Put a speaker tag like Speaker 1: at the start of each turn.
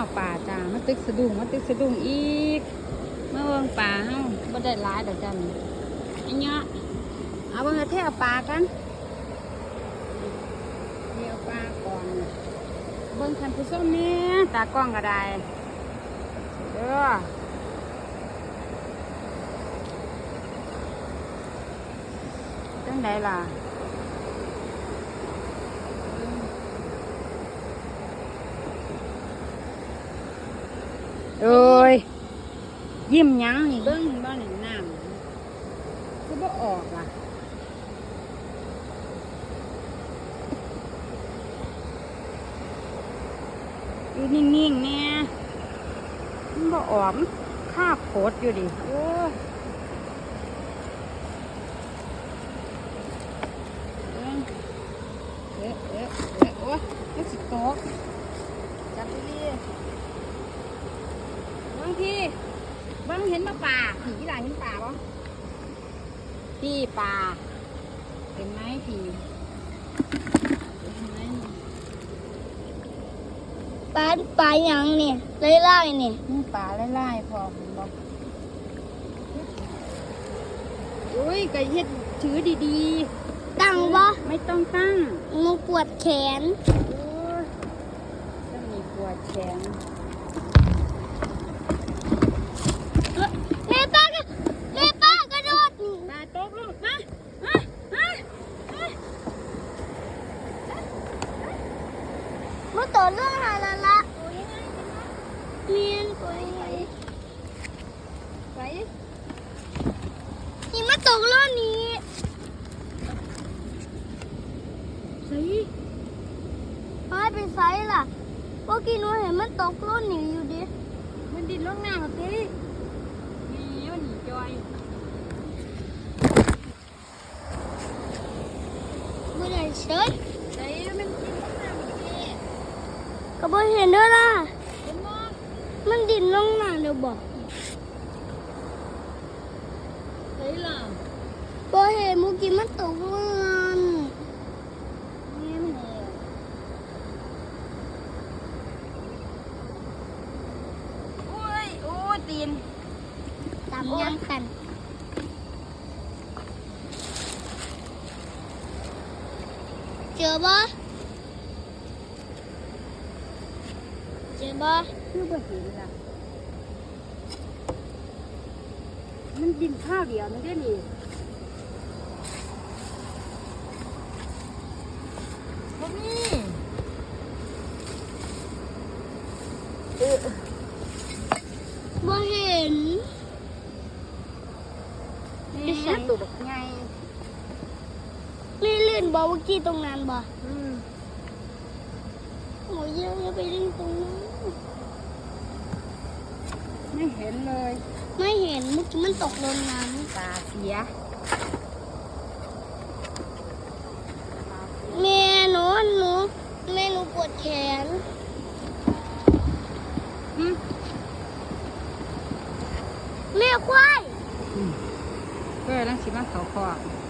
Speaker 1: าป่าจ้ามาตึกสะดุ้งมาตึกสะดุ้งอีกมาเบิ่งป่าเฮาบ่ได้หลายดอกจ้านี่อันเนี้ยเอาเบิ่งเท้เอาป่ากันเดี๋ยวป่าก่อนเบิ่งคันผู้ชมแม่ตากล้องก็ได้เด้อจังไดล่ะ โอ้ยยิ้มยังนี่เบิ้งเห็นบ่นี่น้ำคือบ่ออกล่ะอยู่นิ่งๆเนี่ยมันบ่ออกมันคาบโคตรอยู่ดิโอ้ยเบิ่งเอ๊ะเอ๊ะเอ๊ะโอ้ยมันสิตกจับดีๆ บางที บางเห็นปลาป่าผีหลายเห็นป่าปะพี่ป่าเห็นไหมผีเห็นไหมนี่
Speaker 2: ปลาปลาหยังนี่ไล่ไล่นี่
Speaker 1: นี่ป่าไล่ๆพอเห็นบอกอุ้ยก็เฮ็ดถือดี
Speaker 2: ตั้งบ่
Speaker 1: ๆไม่ต้องตั้ง
Speaker 2: หนูปวดแขน
Speaker 1: โอ้ยต้องมีปวดแขน
Speaker 2: แม่ป้ากระแม่ป้ากระโดดนี่
Speaker 1: มาตกลูกมามามามา
Speaker 2: มา ต่อเรื่องหาละละเมียนไป
Speaker 1: ไป
Speaker 2: นี่มาตกเรื่องนี้
Speaker 1: สิ
Speaker 2: ไปเป็นไซล่ะเมื่อกี้หนูเห็นมันตกเรื่องนี้อยู่ดิ
Speaker 1: มันดินลงน้ำมาสินี่มันหนีจอย
Speaker 2: ไม่ได้เชิด
Speaker 1: ใส่มันดินลงน้ำมาสิ
Speaker 2: ก็บ่เห็นเด้อล่ะ
Speaker 1: เห็นบ่
Speaker 2: มันดินลงน้ำเดี๋ยวบอก
Speaker 1: ใส่ล่ะ
Speaker 2: บ่เห็นเมื่อกี้มันตกเรื่อง
Speaker 1: นี่มันเออโอ้ยโอ้ยตีน
Speaker 2: ตามยังกันเจอบ่ เจอบ่
Speaker 1: คือบ่เห็นล่ะ มันดินข้าวเดียวไม่ได้นี่บ่มีเออ
Speaker 2: บ่เห็น
Speaker 1: นี่ตัวบักใหญ่
Speaker 2: ไม่ลื่นบ่เมื่อกี้ตรงนั้นบ่
Speaker 1: อืม
Speaker 2: โอ้ยเยอะอย่าไปลื่นตรงนั้น
Speaker 1: ไม่เห็นเลย
Speaker 2: ไม่เห็นเมื่อกี้มันตกลงน้
Speaker 1: ตาเสียำ
Speaker 2: แม่หนูหนูแม่หนูปวดแขน
Speaker 1: อืม
Speaker 2: แม่ควาย
Speaker 1: ก็ลังสิมาเขาคอก
Speaker 2: แ